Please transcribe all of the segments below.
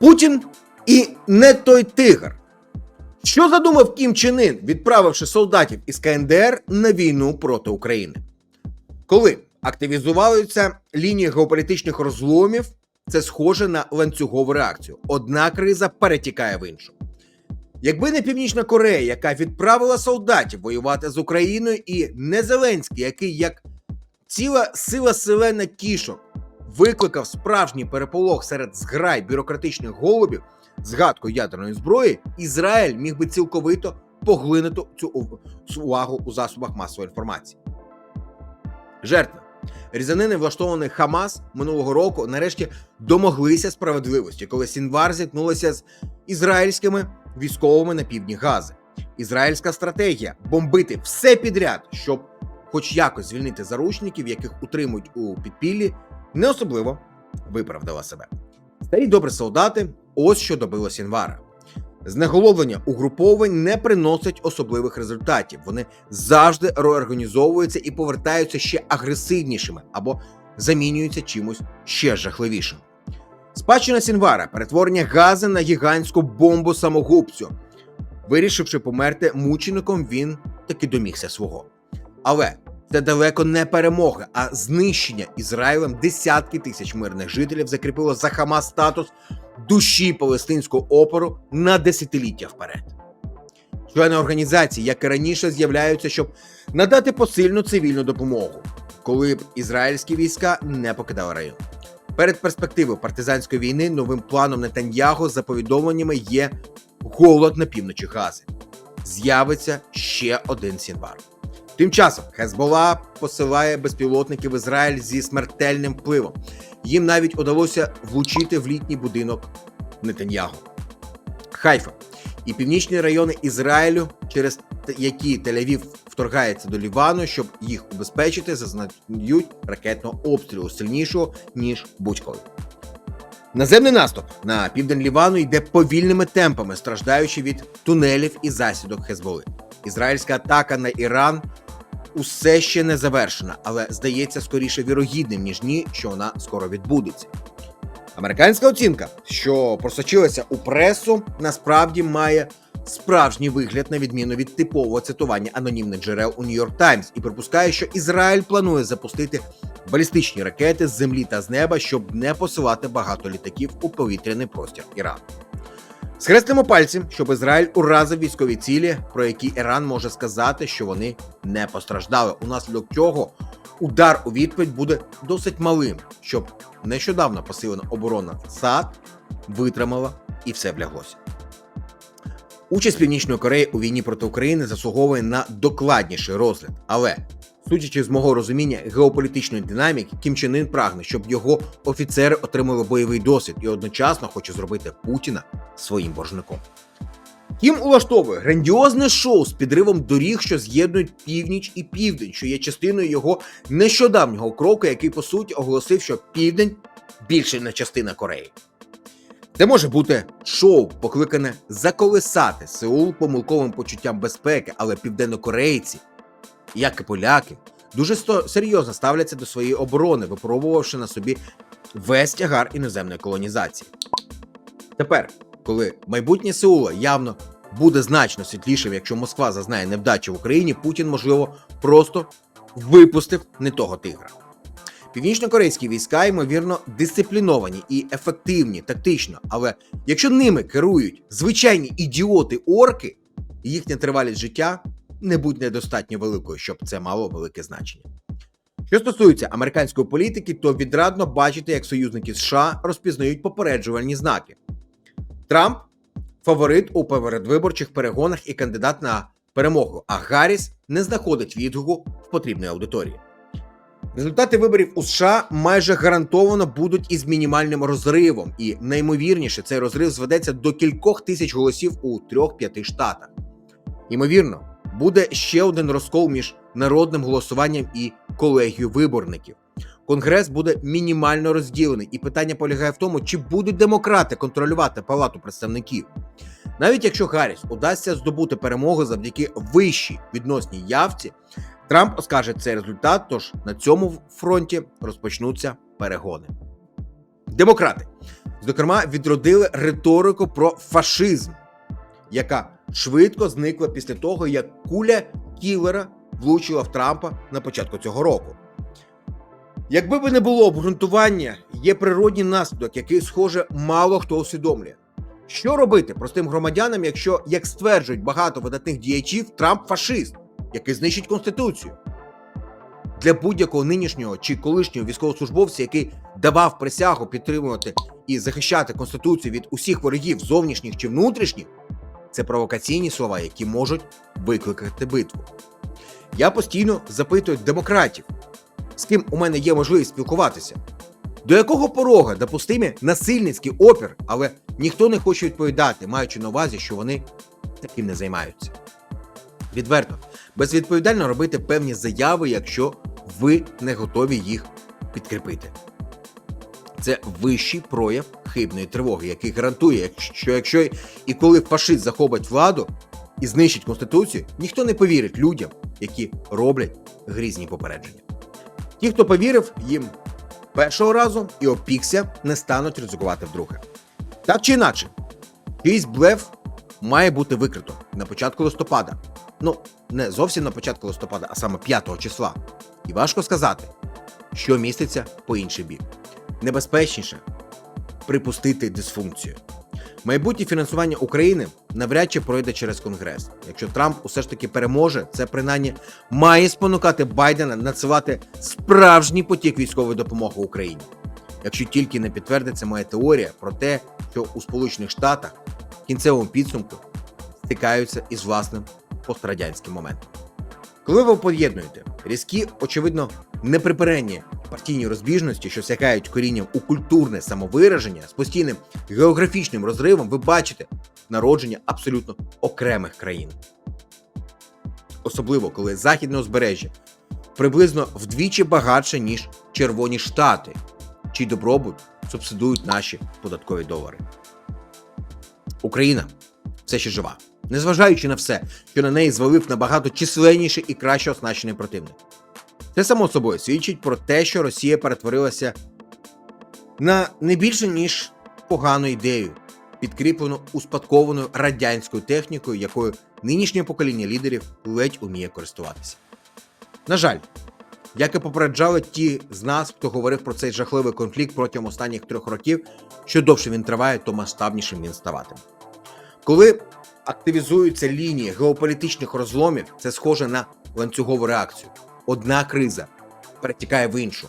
Путін і не той тигр. Що задумав Кім Чен Ін, відправивши солдатів із КНДР на війну проти України? Коли активізувалися лінії геополітичних розломів, це схоже на ланцюгову реакцію. Одна криза перетікає в іншу. Якби не Північна Корея, яка відправила солдатів воювати з Україною, і не Зеленський, який як ціла сила селена кішок викликав справжній переполох серед зграй бюрократичних голубів згадкою ядерної зброї, Ізраїль міг би цілковито поглинути цю увагу у засобах масової інформації. Жертви різанини, влаштованих Хамас минулого року, нарешті домоглися справедливості, коли Сінвар зіткнулася з ізраїльськими військовими на півдні Гази. Ізраїльська стратегія бомбити все підряд, щоб хоч якось звільнити заручників, яких утримують у підпіллі, не особливо виправдала себе. Старі добрі солдати, ось що добило Сінвара. Знеголовлення угруповань не приносить особливих результатів. Вони завжди реорганізовуються і повертаються ще агресивнішими або замінюються чимось ще жахливішим. Спадщина Сінвара перетворення гази на гігантську бомбу самогубцю. Вирішивши померти мучеником, він таки домігся свого. Але це далеко не перемога, а знищення Ізраїлем десятки тисяч мирних жителів закріпило за Хамас статус душі палестинського опору на десятиліття вперед. Члени організації, як і раніше, з'являються, щоб надати посильну цивільну допомогу, коли б ізраїльські війська не покидали район. Перед перспективою партизанської війни новим планом Нетаньяго за повідомленнями є голод на півночі Гази. З'явиться ще один сінвар. Тим часом Хезбола посилає безпілотники в Ізраїль зі смертельним впливом. Їм навіть удалося влучити в літній будинок Нетаньягу. Хайфа і північні райони Ізраїлю, через які Тель-Авів вторгається до Лівану, щоб їх убезпечити, зазнають ракетного обстрілу сильнішого ніж будь-коли. Наземний наступ на південь Лівану йде повільними темпами, страждаючи від тунелів і засідок Хезболи. Ізраїльська атака на Іран усе ще не завершена, але здається скоріше вірогідним, ніж ні, що вона скоро відбудеться. Американська оцінка, що просочилася у пресу, насправді має справжній вигляд на відміну від типового цитування анонімних джерел у Нью-Йорк Таймс і припускає, що Ізраїль планує запустити балістичні ракети з землі та з неба, щоб не посилати багато літаків у повітряний простір Ірану. Схрестимо пальці, щоб Ізраїль уразив військові цілі, про які Іран може сказати, що вони не постраждали. Унаслідок цього удар у відповідь буде досить малим, щоб нещодавно посилена оборона САД витримала і все вляглося. Участь Північної Кореї у війні проти України заслуговує на докладніший розгляд, але судячи з мого розуміння геополітичної динаміки, Кім Чен Ын прагне, щоб його офіцери отримали бойовий досвід і одночасно хоче зробити Путіна своїм боржником. Кім улаштовує грандіозне шоу з підривом доріг, що з'єднують північ і південь, що є частиною його нещодавнього кроку, який по суті оголосив, що південь більше не частина Кореї. Це може бути шоу, покликане заколисати Сеул помилковим почуттям безпеки, але південнокорейці, як і поляки, дуже серйозно ставляться до своєї оборони, випробувавши на собі весь тягар іноземної колонізації. Тепер, коли майбутнє Сеула явно буде значно світлішим, якщо Москва зазнає невдачі в Україні, Путін, можливо, просто випустив не того тигра. Північно-корейські війська, ймовірно, дисципліновані і ефективні тактично, але якщо ними керують звичайні ідіоти-орки, їхня тривалість життя не будь недостатньо великою, щоб це мало велике значення. Що стосується американської політики, то відрадно бачити, як союзники США розпізнають попереджувальні знаки. Трамп фаворит у передвиборчих перегонах і кандидат на перемогу, а Гарріс не знаходить відгуку в потрібній аудиторії. Результати виборів у США майже гарантовано будуть із мінімальним розривом, і найімовірніше цей розрив зведеться до кількох тисяч голосів у трьох-п'яти штатах. Ймовірно, буде ще один розкол між народним голосуванням і колегією виборників. Конгрес буде мінімально розділений, і питання полягає в тому, чи будуть демократи контролювати палату представників. Навіть якщо Гарріс удасться здобути перемогу завдяки вищій відносній явці, Трамп оскаже цей результат, тож на цьому фронті розпочнуться перегони. Демократи Зокрема, відродили риторику про фашизм, яка швидко зникла після того, як куля кілера влучила в Трампа на початку цього року. Якби би не було обґрунтування, є природній наслідок, який, схоже, мало хто усвідомлює. Що робити простим громадянам, якщо, як стверджують багато видатних діячів, Трамп фашист, який знищить конституцію? Для будь-якого нинішнього чи колишнього військовослужбовця, який давав присягу підтримувати і захищати конституцію від усіх ворогів, зовнішніх чи внутрішніх, це провокаційні слова, які можуть викликати битву. Я постійно запитую демократів, з ким у мене є можливість спілкуватися. До якого порога допустимі насильницький опір, але ніхто не хоче відповідати, маючи на увазі, що вони таким не займаються. Відверто, безвідповідально робити певні заяви, якщо ви не готові їх підкріпити. Це вищий прояв хибної тривоги, який гарантує, що якщо і коли фашист захопить владу і знищить конституцію, ніхто не повірить людям, які роблять грізні попередження. Ті, хто повірив їм першого разу і опікся, не стануть ризикувати вдруге. Так чи інакше, чийсь блеф має бути викрито на початку листопада. Ну, не зовсім на початку листопада, а саме 5 числа. І важко сказати, що міститься по інший бік. Небезпечніше припустити дисфункцію. Майбутнє фінансування України навряд чи пройде через Конгрес. Якщо Трамп усе ж таки переможе, це принаймні має спонукати Байдена надсилати справжній потік військової допомоги Україні. Якщо тільки не підтвердиться моя теорія про те, що у Сполучених Штатах в кінцевому підсумку стикаються із власним пострадянським моментом. Коли ви поєднуєте різкі, очевидно, неприпиренні партійні розбіжності, що сякають корінням у культурне самовираження з постійним географічним розривом, ви бачите народження абсолютно окремих країн. Особливо коли західне узбережжя приблизно вдвічі багатше, ніж Червоні Штати, чий добробут субсидують наші податкові долари. Україна все ще жива, незважаючи на все, що на неї звалив набагато численніший і краще оснащений противник. Це само собою свідчить про те, що Росія перетворилася на не більше ніж погану ідею, підкріплену успадкованою радянською технікою, якою нинішнє покоління лідерів ледь уміє користуватися. На жаль, як і попереджали ті з нас, хто говорив про цей жахливий конфлікт протягом останніх трьох років, що довше він триває, то масштабнішим він ставатиме. Коли активізуються лінії геополітичних розломів, це схоже на ланцюгову реакцію. Одна криза перетікає в іншу.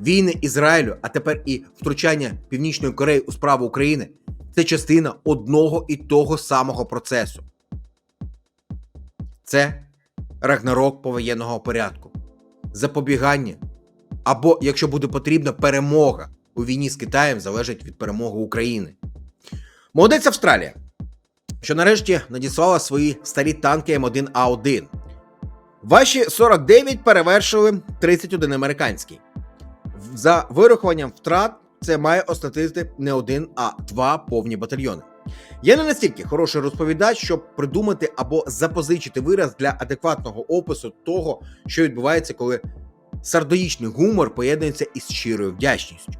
Війни Ізраїлю, а тепер і втручання Північної Кореї у справу України це частина одного і того самого процесу. Це рагнарок повоєнного порядку, запобігання або, якщо буде потрібно, перемога у війні з Китаєм залежить від перемоги України. Молодець Австралія, що нарешті надіслала свої старі танки М1А1. Ваші 49 перевершили 31 американський. За вирахуванням втрат це має остатити не один, а два повні батальйони. Я не настільки хороший розповідач, щоб придумати або запозичити вираз для адекватного опису того, що відбувається, коли сардоїчний гумор поєднується із щирою вдячністю.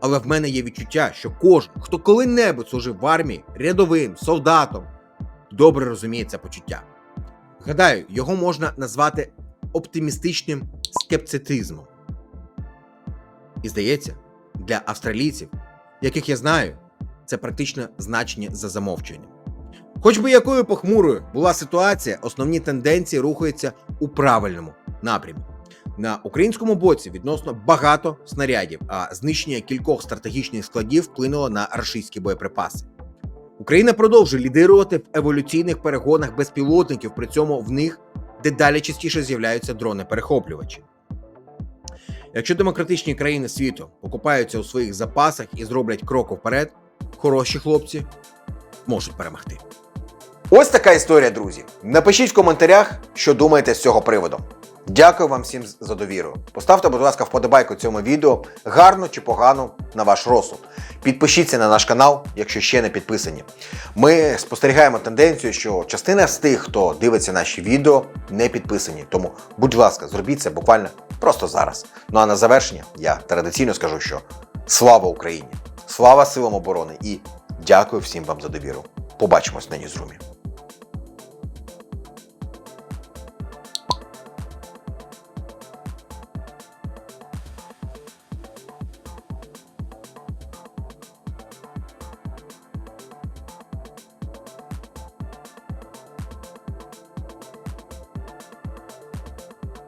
Але в мене є відчуття, що кожен, хто коли-небудь служив в армії, рядовим, солдатом, добре розуміє це почуття. Гадаю, його можна назвати оптимістичним скепцитизмом. І здається, для австралійців, яких я знаю, це практично значення за замовчуванням. Хоч би якою похмурою була ситуація, основні тенденції рухаються у правильному напрямі. На українському боці відносно багато снарядів, а знищення кількох стратегічних складів вплинуло на рашистські боєприпаси. Україна продовжує лідирувати в еволюційних перегонах безпілотників, при цьому в них дедалі частіше з'являються дрони-перехоплювачі. Якщо демократичні країни світу покупаються у своїх запасах і зроблять крок вперед, хороші хлопці можуть перемогти. Ось така історія, друзі. Напишіть в коментарях, що думаєте з цього приводу. Дякую вам всім за довіру. Поставте, будь ласка, вподобайку цьому відео, гарну чи погану на ваш розсуд. Підпишіться на наш канал, якщо ще не підписані. Ми спостерігаємо тенденцію, що частина з тих, хто дивиться наші відео, не підписані. Тому, будь ласка, зробіть це буквально просто зараз. Ну а на завершення я традиційно скажу, що слава Україні! Слава силам оборони і дякую всім вам за довіру. Побачимось на Ньюзрумі.